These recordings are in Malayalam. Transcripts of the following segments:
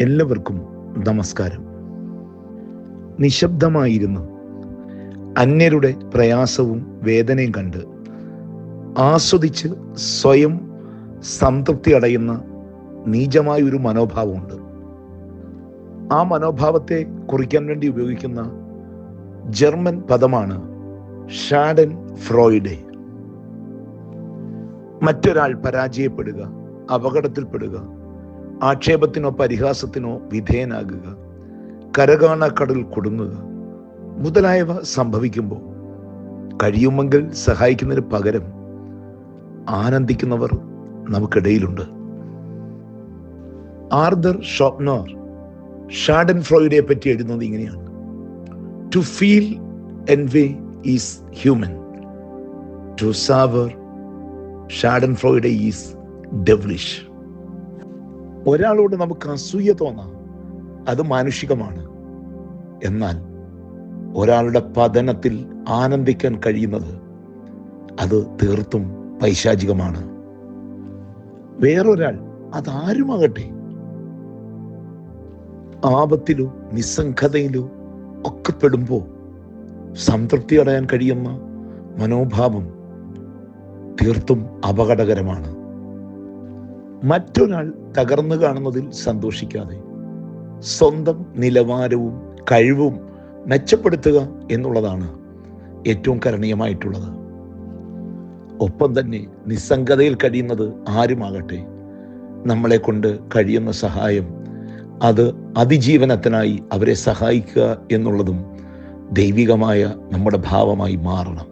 എല്ലാവർക്കും നമസ്കാരം. നിശബ്ദമായിരുന്നു. അന്യരുടെ പ്രയാസവും വേദനയും കണ്ട് ആസ്വദിച്ച് സ്വയം സംതൃപ്തി അടയുന്ന നീചമായ ഒരു മനോഭാവമുണ്ട്. ആ മനോഭാവത്തെ കുറിക്കാൻ വേണ്ടി ഉപയോഗിക്കുന്ന ജർമ്മൻ പദമാണ് ഷാഡൻ ഫ്രോയിഡെ മറ്റൊരാൾ പരാജയപ്പെടുക അപകടത്തിൽപ്പെടുക ആക്ഷേപത്തിനോ പരിഹാസത്തിനോ വിധേയനാകുക കടൽ കൊടുങ്ങുക മുതലായവ സംഭവിക്കുമ്പോൾ കഴിയുമെങ്കിൽ സഹായിക്കുന്നതിന് പകരം ആനന്ദിക്കുന്നവർ നമുക്കിടയിലുണ്ട്. ആർദർ ഷോപ്നോർ ഷാഡൻ ഫ്രോയിഡെ പറ്റി എഴുതുന്നത് ഇങ്ങനെയാണ്. To feel envy is human to savour schadenfreude is devilish ഒരാളോട് നമുക്ക് അസൂയ തോന്നാം. അത് മാനുഷികമാണ്. എന്നാൽ ഒരാളുടെ പതനത്തിൽ ആനന്ദിക്കാൻ കഴിയുന്നത് അത് തീർത്തും പൈശാചികമാണ്. വേറൊരാൾ അതാരുമാകട്ടെ? ആപത്തിലോ നിസ്സംഗതയിലോ ഒക്കെ പെടുമ്പോൾ സംതൃപ്തി അടയാൻ കഴിയുന്ന മനോഭാവം തീർത്തും അപകടകരമാണ്. മറ്റൊരാൾ തകർന്നു കാണുന്നതിൽ സന്തോഷിക്കാതെ സ്വന്തം നിലവാരവും കഴിവും മെച്ചപ്പെടുത്തുക എന്നുള്ളതാണ് ഏറ്റവും കരണീയമായിട്ടുള്ളത്. ഒപ്പം തന്നെ നിസ്സംഗതയിൽ കഴിയുന്നത് ആരുമാകട്ടെ? നമ്മളെ കൊണ്ട് കഴിയുന്ന സഹായം അത് അതിജീവനത്തിനായി അവരെ സഹായിക്കുക എന്നുള്ളതും ദൈവികമായ നമ്മുടെ ഭാവമായി മാറണം.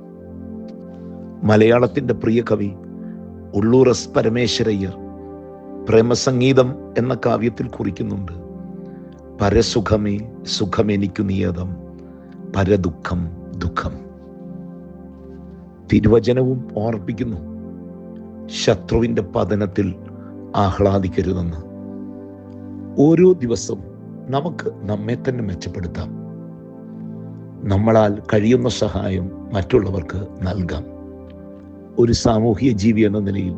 മലയാളത്തിന്റെ പ്രിയ കവി ഉള്ളൂർ എസ് പരമേശ്വരയ്യർ പ്രേമസംഗീതം എന്ന കാവ്യത്തിൽ കുറിക്കുന്നുണ്ട്. പരസുഖമേ സുഖമെനിക്കു നിയതം പരദുഃഖം ദുഃഖം. തിരുവചനവും ഓർപ്പിക്കുന്നു. ശത്രുവിന്റെ പതനത്തിൽ ആഹ്ലാദിക്കരുതെന്ന്. ഓരോ ദിവസവും നമുക്ക് നമ്മെ തന്നെ മെച്ചപ്പെടുത്താം. നമ്മളാൽ കഴിയുന്ന സഹായം മറ്റുള്ളവർക്ക് നൽകാം. ഒരു സാമൂഹിക ജീവി എന്ന നിലയിൽ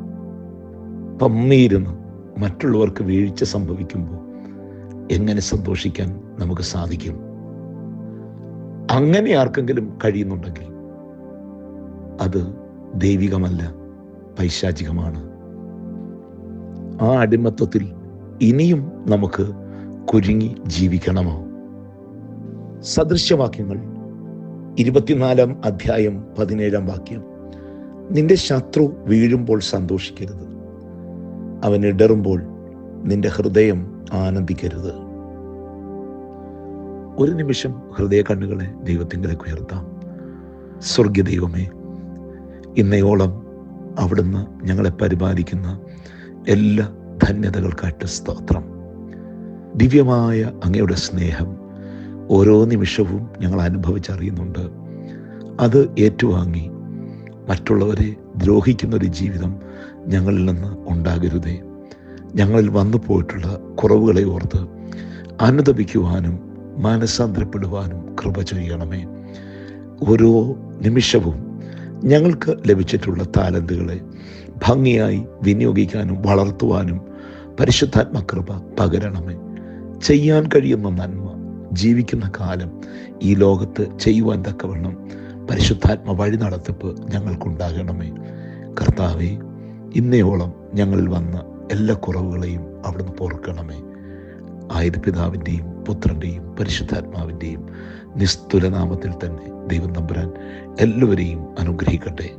പമ്മിയിരുന്ന് മറ്റുള്ളവർക്ക് വീഴ്ച സംഭവിക്കുമ്പോൾ എങ്ങനെ സന്തോഷിക്കാൻ നമുക്ക് സാധിക്കും? അങ്ങനെ ആർക്കെങ്കിലും കഴിയുന്നുണ്ടെങ്കിൽ അത് ദൈവികമല്ല പൈശാചികമാണ്. ആ അടിമത്വത്തിൽ ഇനിയും നമുക്ക് കുരുങ്ങി ജീവിക്കണമോ? സദൃശ്യവാക്യങ്ങൾ ഇരുപത്തിനാലാം അധ്യായം പതിനേഴാം വാക്യം. നിന്റെ ശത്രു വീഴുമ്പോൾ സന്തോഷിക്കരുത്. അവൻ ഇടറുമ്പോൾ നിന്റെ ഹൃദയം ആനന്ദിക്കരുത്. ഒരു നിമിഷം ഹൃദയ കണ്ണുകളെ ദൈവത്തിങ്കിലേക്ക് ഉയർത്താം. സ്വർഗീയ ദൈവമേ ഇന്നയോളം അവിടുന്ന് ഞങ്ങളെ പരിപാലിക്കുന്ന എല്ലാ ധന്യതകൾക്കായിട്ട് സ്തോത്രം. ദിവ്യമായ അങ്ങയുടെ സ്നേഹം ഓരോ നിമിഷവും ഞങ്ങൾ അനുഭവിച്ചറിയുന്നുണ്ട്. അത് ഏറ്റുവാങ്ങി മറ്റുള്ളവരെ ദ്രോഹിക്കുന്ന ഒരു ജീവിതം ഞങ്ങളിൽ നിന്ന് ഉണ്ടാകരുതേ. ഞങ്ങളിൽ വന്നു പോയിട്ടുള്ള കുറവുകളെ ഓർത്ത് അനുദപിക്കുവാനും മാനസാന്തരപ്പെടുവാനും കൃപ ചെയ്യണമേ ഓരോ നിമിഷവും ഞങ്ങൾക്ക് ലഭിച്ചിട്ടുള്ള താലന്തുകളെ ഭംഗിയായി വിനിയോഗിക്കാനും വളർത്തുവാനും പരിശുദ്ധാത്മകൃപ പകരണമേ. ചെയ്യാൻ കഴിയുന്ന നന്മ ജീവിക്കുന്ന കാലം ഈ ലോകത്ത് ചെയ്യുവാൻ തക്കവണ്ണം പരിശുദ്ധാത്മ വഴി നടത്തിപ്പ് ഞങ്ങൾക്കുണ്ടാകണമേ. കർത്താവെ ഇന്നയോളം ഞങ്ങളിൽ വന്ന എല്ലാ കുറവുകളെയും അവിടുന്ന് പോർക്കണമേ ആയത് പിതാവിന്റെയും പുത്രന്റെയും പരിശുദ്ധാത്മാവിന്റെയും നിസ്തുലനാമത്തിൽ തന്നെ ദൈവം നമ്പുരാൻ എല്ലാവരെയും അനുഗ്രഹിക്കട്ടെ.